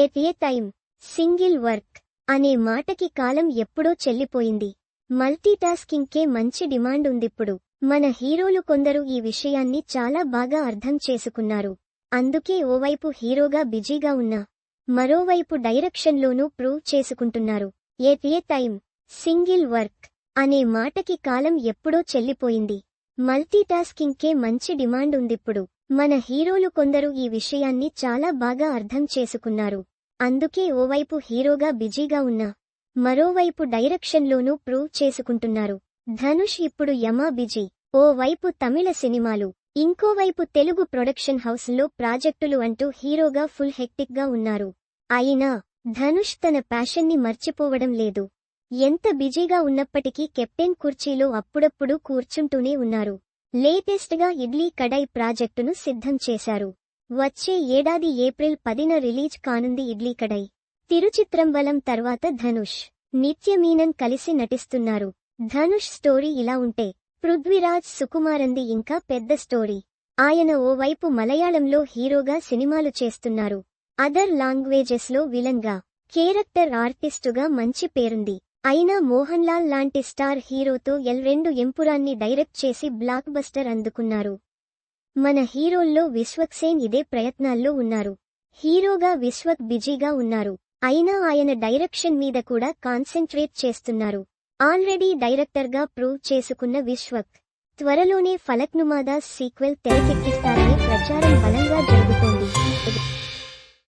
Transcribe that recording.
At a time single work అనే మాటకి కాలం ఎప్పుడో చెల్లిపోయింది. మల్టీటాస్కింగ్కే మంచి డిమాండ్ ఉందిప్పుడు మన హీరోలు కొందరు ఈ విషయాన్ని చాలా బాగా అర్థం చేసుకున్నారు. అందుకే ఓవైపు హీరోగా బిజీగా ఉన్నా మరోవైపు డైరెక్షన్లోనూ ప్రూవ్ చేసుకుంటున్నారు. At a time single work అనే మాటకి కాలం ఎప్పుడో చెల్లిపోయింది. మల్టీటాస్కింగ్కే మంచి డిమాండ్ ఉందిప్పుడు. మన హీరోలు కొందరు ఈ విషయాన్ని చాలా బాగా అర్థం చేసుకున్నారు. అందుకే ఓవైపు హీరోగా బిజీగా ఉన్నా మరోవైపు డైరెక్షన్లోనూ ప్రూవ్ చేసుకుంటున్నారు. ధనుష్ ఇప్పుడు యమా బిజీ. ఓవైపు తమిళ సినిమాలు ఇంకోవైపు తెలుగు ప్రొడక్షన్ హౌస్లో ప్రాజెక్టులు అంటూ హీరోగా ఫుల్ హెక్టిక్గా ఉన్నారు. అయినా ధనుష్ తన ప్యాషన్ని మర్చిపోవడం లేదు. ఎంత బిజీగా ఉన్నప్పటికీ కెప్టెన్ కుర్చీలో అప్పుడప్పుడు కూర్చుంటూనే ఉన్నారు. లేటెస్ట్గా ఇడ్లీ కడాయి ప్రాజెక్టును సిద్ధం చేశారు. వచ్చే ఏడాది ఏప్రిల్ పదిన రిలీజ్ కానుంది ఇడ్లీ కడాయి. తిరుచిత్రంబలం తర్వాత ధనుష్ నిత్యమీనన్ కలిసి నటిస్తున్నారు. ధనుష్ స్టోరీ ఇలా ఉంటే పృథ్వీరాజ్ సుకుమారంది ఇంకా పెద్ద స్టోరీ. ఆయన ఓవైపు మలయాళంలో హీరోగా సినిమాలు చేస్తున్నారు. అదర్ లాంగ్వేజెస్లో విలన్ కేరక్టర్ ఆర్టిస్టుగా మంచి పేరుంది. అయినా మోహన్ లాల్ లాంటి స్టార్ హీరోతో ఎల్ రెండు ఎంపురాన్ని డైరెక్ట్ చేసి బ్లాక్ బస్టర్ అందుకున్నారు. మన హీరోల్లో విశ్వక్సేన్ ఇదే ప్రయత్నాల్లో ఉన్నారు. హీరోగా విశ్వక్ బిజీగా ఉన్నారు. అయినా ఆయన డైరెక్షన్ మీద కూడా కాన్సెంట్రేట్ చేస్తున్నారు. ఆల్రెడీ డైరెక్టర్గా ప్రూవ్ చేసుకున్న విశ్వక్. త్వరలోనే ఫలక్నుమాదాస్ సీక్వెల్ తెరకెక్కిస్తారని ప్రచారం బలంగా జరుగుతుంది.